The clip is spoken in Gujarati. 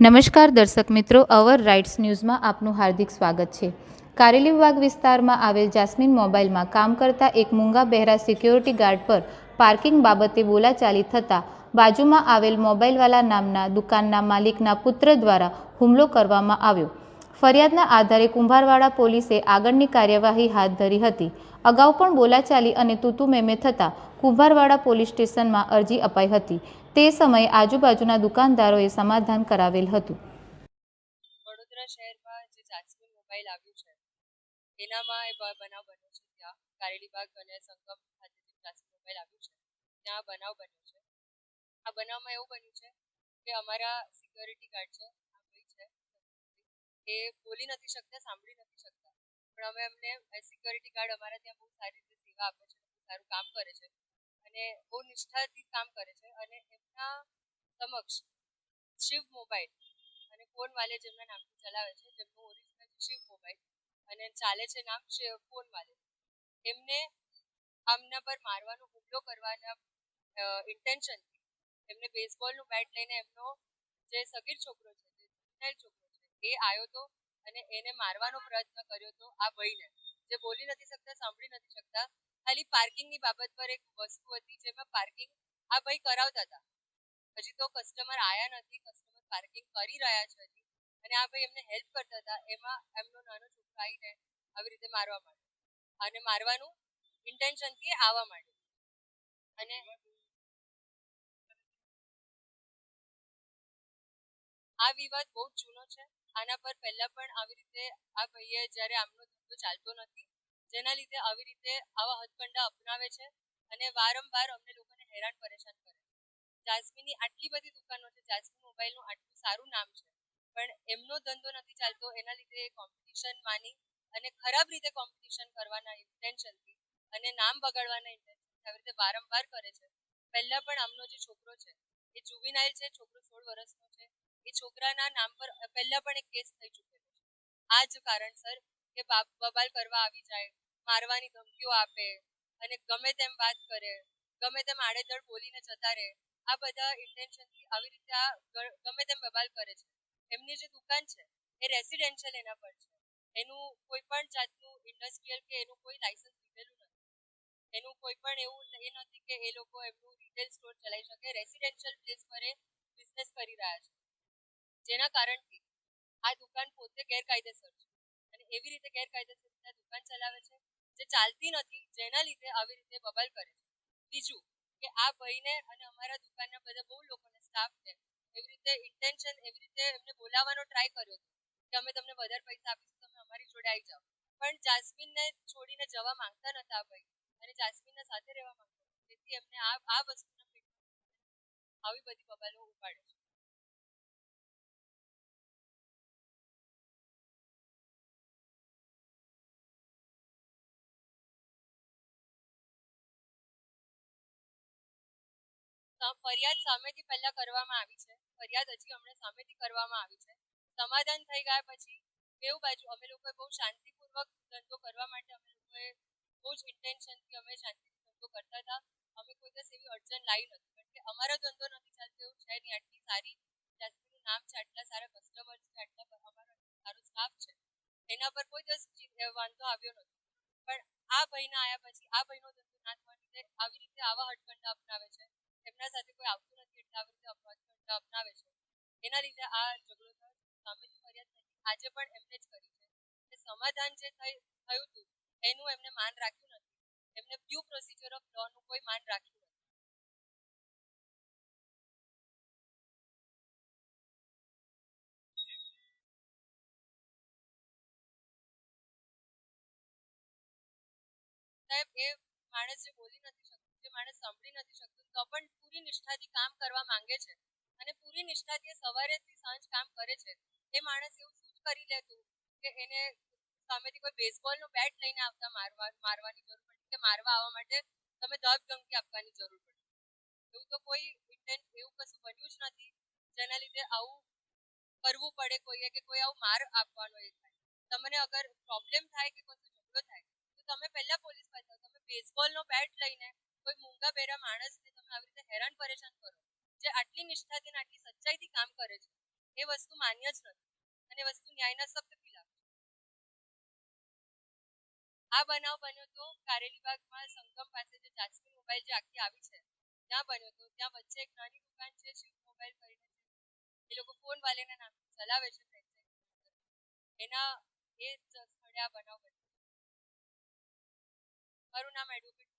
નમસ્કાર દર્શક મિત્રો, અવર રાઇટ્સ ન્યૂઝમાં આપનું હાર્દિક સ્વાગત છે. કારેલી વિભાગ વિસ્તારમાં આવેલ જાસ્મીન મોબાઈલમાં કામ કરતા એક મૂંગા બહેરા સિક્યોરિટી ગાર્ડ પર પાર્કિંગ બાબતે બોલાચાલી થતાં બાજુમાં આવેલ મોબાઈલવાલા નામના દુકાનના માલિકના પુત્ર દ્વારા હુમલો કરવામાં આવ્યો. ફરિયાદના આધારે કુંભારવાડા પોલીસે આગળની કાર્યવાહી હાથ ધરી હતી. અગાઉ પણ બોલાચાલી અને તૂતુ મેમે થતાં કુંભારવાડા પોલીસ સ્ટેશનમાં અરજી અપાઈ હતી. તે સમયે આજુબાજુના દુકાનદારોએ સમાધાન કરાવેલ હતું. વડોદરા શહેરમાં જે જાસ્મીન મોબાઈલ આવ્યું છે, એનામાં એ બનાવ બન્યો છે. ત્યાં કારેલીબાગ અને સંગમ ખાતે જાસ્મીન મોબાઈલ આવ્યું છે. ત્યાં બનાવ બન્યો છે. આ બનાવમાં એવું બન્યું છે કે અમારા સિક્યોરિટી ગાર્ડ છે એ બોલી નથી શકતા, સાંભળી નથી શકતા. પણ અમે એમને સિક્યોરિટી ગાર્ડ અમારા ત્યાં બહુ સારી રીતે સેવા આપે છે, બહુ સારું કામ કરે છે. અને બહુ નિષ્ઠાથી કામ કરે છે અને એમના સમક્ષ શિવ મોબાઈલ અને ફોન વાલે જેમના નામથી ચલાવે છે, જેમનું ઓરિજિનલ શિવ મોબાઈલ અને ચાલે છે નામ ફોન વાલે. એમને આમના પર મારવાનો હુમલો કરવાના ઇન્ટેન્શનથી એમને બેઝબોલનું બેટ લઈને એમનો જે સગીર છોકરો છે, જે છોકરો એ આવ્યો તો અને એને મારવાનો પ્રયત્ન કર્યો હતો આ ભાઈને જે બોલી નથી શકતા, સાંભળી નથી શકતા. ખાલી પાર્કિંગની બાબત પર એક વસ્તુ હતી જેમાં પાર્કિંગ આ ભાઈ કરાવતા હતા. હજી તો કસ્ટમર આયા નથી કસ્ટમર પાર્કિંગ કરી રહ્યા છે હજી. અને આ ભાઈ એમને હેલ્પ કરતા હતા. એમાં એમનો નાનો છોકરો આવીને આવી રીતે મારવા માંડ્યો. અને મારવાનું ઇન્ટેન્શનથી આવવા માંડ્યું. અને આ વિવાદ બહુ જૂનો છે. આના પર પહેલા પણ આવી રીતે આ ભાઈએ જ્યારે આમનો ધંધો ચાલતો નથી, જેના લીધે આવી રીતે આવા હથકંડા અપનાવે છે અને વારંવાર અમને લોકોને હેરાન પરેશાન કરે છે. જાસ્મીનની આટલી બધી દુકાનો છે, જાસ્મીન મોબાઈલનું આટલું સારું નામ છે, પણ એમનો ધંધો નથી ચાલતો, એના લીધે કોમ્પિટિશન માની અને ખરાબ રીતે કોમ્પિટિશન કરવાના ઇન્ટેન્શનથી અને નામ બગાડવાના ઇન્ટેન્શનથી આવી રીતે વારંવાર કરે છે. પહેલાં પણ આમનો જે છોકરો છે, એ જુવિનાઇલ છે, છોકરો સોળ વર્ષનો છે એ છોકરાના નામ પર પહેલા પણ એક કેસ થઈ ચૂકેલો છે. આ જ કારણસર કે બબાલ કરવા આવી જાય, મારવાની ધમકીઓ આપે અને ગમે તેમ વાત કરે, ગમે તેમ આડેધડ બોલીને જતા રહે, આ બધા ઇન્ટેન્શનથી આવી રીતે આ ગમે તેમ બબાલ કરે છે. એમની જે દુકાન છે, એ રેસિડેન્શિયલ એના પર છે. એનું કોઈ પણ જાતનું ઇન્ડસ્ટ્રીયલ કે એનું કોઈ લાયસન્સ લીધેલું નથી. એનું કોઈ પણ એવું એ નથી કે એ લોકો એમનું રિટેલ સ્ટોર ચલાવી શકે. રેસિડેન્શિયલ પ્લેસ પર એ બિઝનેસ કરી રહ્યા છે. જેના કારણથી આ દુકાન પોતે ગેરકાયદેસર છે. અને એવી રીતે ગેરકાયદેસર રીતે દુકાન ચલાવે છે, જે ચાલતી નથી, જેના લીધે આવી રીતે બબાલ કરે છે. બીજું કે આ ભાઈને અને અમારા દુકાનના બધા બહુ લોકોને સ્ટાફને એવી રીતે ઇન્ટેન્શન એવી રીતે એમને બોલાવવાનો ટ્રાય કર્યો હતો કે અમે તમને વધારે પૈસા આપીશું, તમે અમારી જોડે આવી જાઓ. પણ જાસ્મીનને છોડીને જવા માંગતા નતા ભાઈ. અને જાસ્મીનના સાથે રહેવા માંગતા તેથી એમને આ આ વસ્તુના આવી બધી બબાલો ઉપાડે છે. ફરિયાદ સામેથી પહેલા કરવામાં આવી છે. ફરિયાદ હજી હમણાં સામેથી કરવામાં આવી છે. સમાધાન થઈ ગયા પછી બેઉ બાજુ અમે લોકોએ બહુ શાંતિપૂર્વક ધંધો કરવા માટે અમે લોકોએ બહુ જ ઇન્ટેન્શનથી અમે શાંતિથી ધંધો કરતા હતા. અમે કોઈ દિવસ એવી અડચણ લાવી નથી. કારણ કે અમારો ધંધો નથી ચાલતો એવું છે નહીં. આટલી સારી જાસ્મીનું નામ છે, આટલા સારા કસ્ટમર છે, આટલા અમારો સારો સ્ટાફ છે. એના પર કોઈ દિવસ વાંધો આવ્યો નથી. પણ આ ભાઈના આવ્યા પછી, આ ભાઈનો ધંધો ના થવા લીધે આવી રીતે આવા હટકંડા અપનાવે છે. એમના સાથે કોઈ આવતું નથી એટલે આવી રીતે અપવાદ અપનાવે છે. એના લીધે આ ઝઘડો થયો. સામેથી ફરિયાદ થઈ. આજે પણ એમને જ કરી છે. કે સમાધાન જે થયું હતું એનું એમને માન રાખ્યું નથી. એમને ડ્યુ પ્રોસિજર ઓફ લોનું કોઈ માન રાખ્યું નથી. સાહેબ, એ માણસ જે બોલી નથી શકતું સાંભળી નથી શકતું, તો પણ પૂરી નિષ્ઠાથી કામ કરવા માંગે છે. અને પૂરી નિષ્ઠાથી સવારેથી સાંજ કામ કરે છે. એ માણસ એવું શું કરી લેતું કે એને સામેથી કોઈ બેઝબોલનો બેટ લઈને આવતા મારવા, મારવાની જરૂર પડી કે મારવા આવવા માટે તમે દસ ધમકી આપવાની જરૂર પડી એવું તો કોઈ ઇન્ટેન્ટ એવું કશું બન્યું જ નથી જેના લીધે આવું કરવું પડે કોઈએ કે કોઈ આવું માર આપવાનો એ થાય. તમને અગર પ્રોબ્લેમ થાય કે કોઈ ઝઘડો થાય, તો તમે પહેલા પોલીસ પાસે તમે બેઝબોલનો બેટ લઈને કોઈ મૂંગા પહેરા માણસને તમે આવી રીતે હેરાન પરેશાન કરો, જે આટલી નિષ્ઠાથી અને આટલી સચ્ચાઈથી કામ કરે છે, એ વસ્તુ માન્ય જ નથી અને વસ્તુ ન્યાયના સખ્ત ખિલાફ આ બનાવ બન્યો તો કારેલીબાગમાં સંગમ પાસે જે જાસ્મીન મોબાઈલ જે આખી આવી છે, ત્યાં બન્યો તો, ત્યાં વચ્ચે એક નાની દુકાન છે શિવ મોબાઈલ કરીને એ લોકો ફોન વાલેના નામ ચલાવે છે એના એ સ્થળે આ બનાવ બન્યો. મારું નામ એડવોકેટ